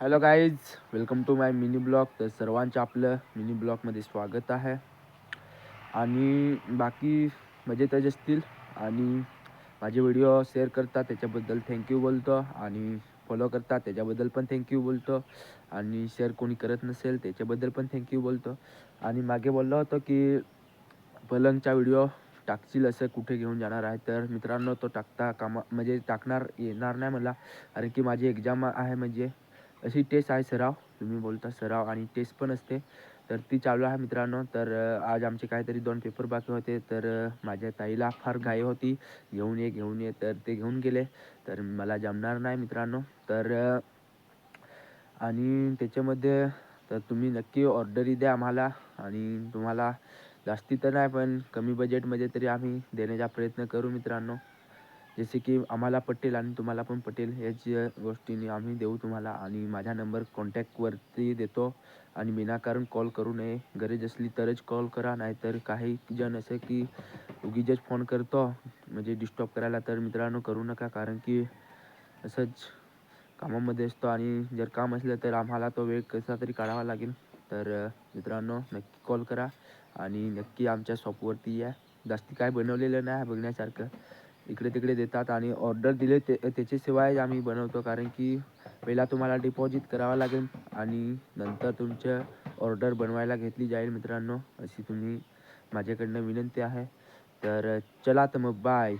Hello guys welcome to my mini blog तर सर्वांचं आपलं मिनी ब्लॉगमध्ये स्वागत आहे. आणि बाकी मजेतच असतील आणि माझे व्हिडिओ शेअर करतात त्याच्याबद्दल थँक्यू बोलतो. आणि फॉलो करतात त्याच्याबद्दल पण थँक्यू बोलतो. आणि शेअर कोणी करत नसेल त्याच्याबद्दल पण थँक्यू बोलतो. आणि मागे बोललो होतो की पलंगचा व्हिडिओ टाकशील असं कुठे घेऊन जाणार आहे? तर मित्रांनो तो टाकता कामा म्हणजे टाकणार येणार नाही मला. कारण की माझी एक्झाम आहे म्हणजे अशी टेस्ट आहे सराव. तुम्ही बोलता सराव आणि टेस्ट पण असते. तर ती चालू आहे मित्रांनो. तर आज आमचे काहीतरी दोन पेपर बाकी होते. तर माझ्या ताईला फार घाई होती. घेऊन ये घेऊन ये. तर ते घेऊन गेले. तर मला जमणार नाही मित्रांनो. तर आणि त्याच्यामध्ये तर तुम्ही नक्की ऑर्डरी द्या आम्हाला. आणि तुम्हाला जास्ती तर नाही पण कमी बजेटमध्ये तरी आम्ही देण्याचा प्रयत्न करू मित्रांनो. जसे की आम्हाला पटेल आणि तुम्हाला पण पटेल याच गोष्टीने आम्ही देऊ तुम्हाला आणि माझा नंबर कॉन्टॅक्टवरती देतो. आणि विनाकारण कॉल करू नये. गरज असली तरच कॉल करा नाहीतर काही जण असं की उगीच फोन करतो. म्हणजे डिस्टर्ब करायला तर मित्रांनो करू नका कारण की असंच कामामध्ये असतो आणि जर काम असलं तर आम्हाला तो वेळ कसा तरी काढावा लागेल. तर मित्रांनो नक्की कॉल करा आणि नक्की आमच्या शॉपवरती या. जास्ती काय बनवलेलं नाही बघण्यासारखं. इकडे तिकडे देतात आणि ऑर्डर दिले ते त्याच्याशिवाय आम्ही बनवतो. कारण की पहिला तुम्हाला डिपॉझिट करावं लागेल आणि नंतर तुमचं ऑर्डर बनवायला घेतली जाईल मित्रांनो अशी तुम्ही माझ्याकडनं विनंती आहे. तर चला तर मग बाय